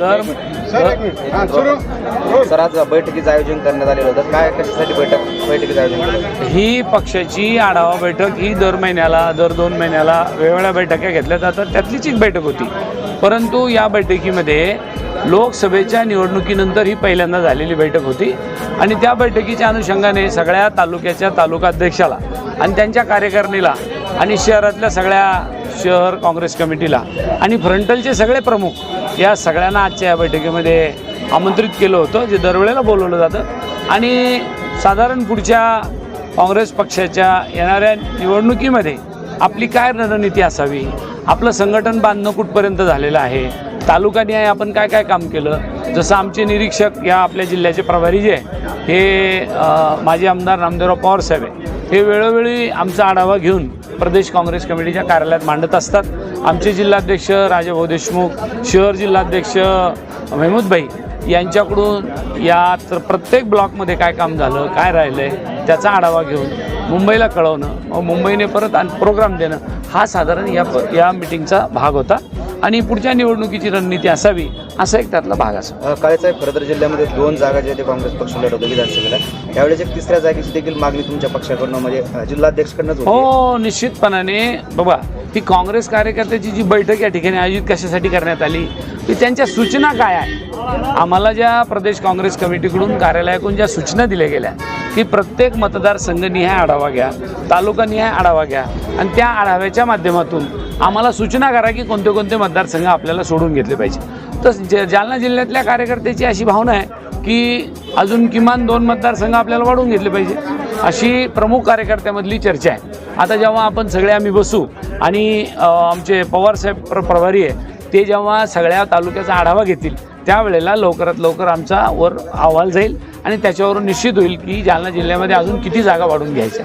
दर सर आज बैठकीचं आयोजन करण्यात आलेलं होतं. काय कशासाठी बैठक बैठकीचं आयोजन? ही पक्षाची आढावा बैठक ही दर महिन्याला दर दोन महिन्याला वेगवेगळ्या बैठका घेतल्या जातात. त्यातलीच एक बैठक होती. परंतु या बैठकीमध्ये लोकसभेच्या निवडणुकीनंतर ही पहिल्यांदा झालेली बैठक होती. आणि त्या बैठकीच्या अनुषंगाने सगळ्या तालुक्याच्या तालुकाध्यक्षाला आणि त्यांच्या कार्यकारिणीला आणि शहरातल्या सगळ्या शहर काँग्रेस कमिटीला आणि फ्रंटलचे सगळे प्रमुख या सगळ्यांना आजच्या या बैठकीमध्ये आमंत्रित केलं होतं जे दरवेळेला बोलवलं जातं. आणि साधारण पुढच्या काँग्रेस पक्षाच्या येणाऱ्या निवडणुकीमध्ये आपली काय रणनीती असावी? आपलं संघटन बांधणं कुठपर्यंत झालेलं आहे? तालुकानिहाय आपण काय काय काम केलं? जसं आमचे निरीक्षक या आपल्या जिल्ह्याचे प्रभारी जे आहे हे माझे माजी आमदार रामदेवराव पवार साहेब आहे हे वेळोवेळी आमचा आढावा घेऊन प्रदेश काँग्रेस कमिटीच्या कार्यालयात मांडत असतात. आमचे जिल्हाध्यक्ष राजाभाऊ देशमुख शहर जिल्हाध्यक्ष मेहमूदभाई यांच्याकडून या तर प्रत्येक ब्लॉकमध्ये काय काम झालं काय राहिलं आहे त्याचा आढावा घेऊन मुंबईला कळवणं मग मुंबईने परत आणि प्रोग्राम देणं हा साधारण या प या मिटिंगचा भाग होता. आणि पुढच्या निवडणुकीची रणनीती असावी असा एक त्यातला भाग असा. काळेसाहेब खरं तर जिल्ह्यामध्ये दोन जागा ज्या ते काँग्रेस पक्ष लढवतो विधानसभेला यावेळेस एक तिसऱ्या जागेची देखील मागणी तुमच्या पक्षाकडनं म्हणजे होती. हो निश्चितपणाने. बाबा ती काँग्रेस कार्यकर्त्याची जी बैठक या ठिकाणी आयोजित कशासाठी करण्यात आली ती त्यांच्या सूचना काय आहे आम्हाला ज्या प्रदेश काँग्रेस कमिटीकडून कार्यालयाकडून ज्या सूचना दिल्या गेल्या की प्रत्येक मतदारसंघनिहाय आढावा घ्या तालुकानिहाय आढावा घ्या आणि त्या आढाव्याच्या माध्यमातून आम्हाला सूचना करा की कोणते कोणते मतदारसंघ आपल्याला सोडून घेतले पाहिजे. तर ज जालना जिल्ह्यातल्या कार्यकर्त्याची अशी भावना आहे की अजून किमान दोन मतदारसंघ आपल्याला वाढवून घेतले पाहिजे. अशी प्रमुख कार्यकर्त्यामधली चर्चा आहे. आता जेव्हा आपण सगळे आम्ही बसू आणि आमचे पवारसाहेब प्र प्रभारी आहे ते जेव्हा सगळ्या तालुक्याचा आढावा घेतील त्यावेळेला लवकरात लवकर आमचा वर अहवाल जाईल. आणि त्याच्यावरून निश्चित होईल की जालना जिल्ह्यामध्ये अजून किती जागा वाढून घ्यायच्या.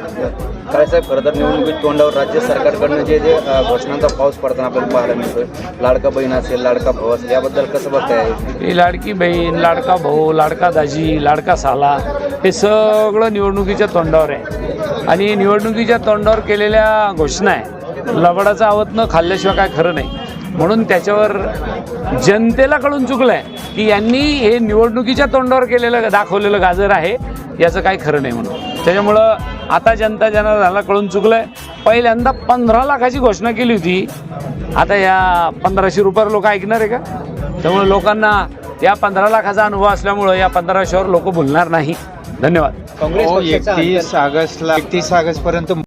काळेसाहेब खरं तर निवडणुकीत तोंडावर राज्य सरकारकडनं जे जे घोषणांचा पाऊस पडताना आपल्याला पाहायला मिळतोय. लाडका बहीण असेल लाडका भाऊ असेल याबद्दल कसं बघताय? ही लाडकी बहीण लाडका भाऊ लाडका दाजी लाडका साला हे सगळं निवडणुकीच्या तोंडावर आहे. आणि निवडणुकीच्या तोंडावर केलेल्या घोषणा आहे. लबाडाचा आवत न खाल्ल्याशिवाय काय खरं नाही. म्हणून त्याच्यावर जनतेला कळून चुकलं आहे की यांनी हे निवडणुकीच्या तोंडावर केलेलं दाखवलेलं गाजर आहे याचं काय खरं नाही म्हणून. त्याच्यामुळं आता जनता जनार्दनाला कळून चुकलं आहे पहिल्यांदा पंधरा लाखाची घोषणा केली होती. आता या पंधराशे रुपयावर लोक ऐकणार आहे का? त्यामुळे लोकांना या पंधरा लाखाचा अनुभव असल्यामुळं या पंधराशेवर लोक बोलणार नाही. धन्यवाद. काँग्रेस हो एकतीस ऑगस्टला एकतीस ऑगस्ट पर्यंत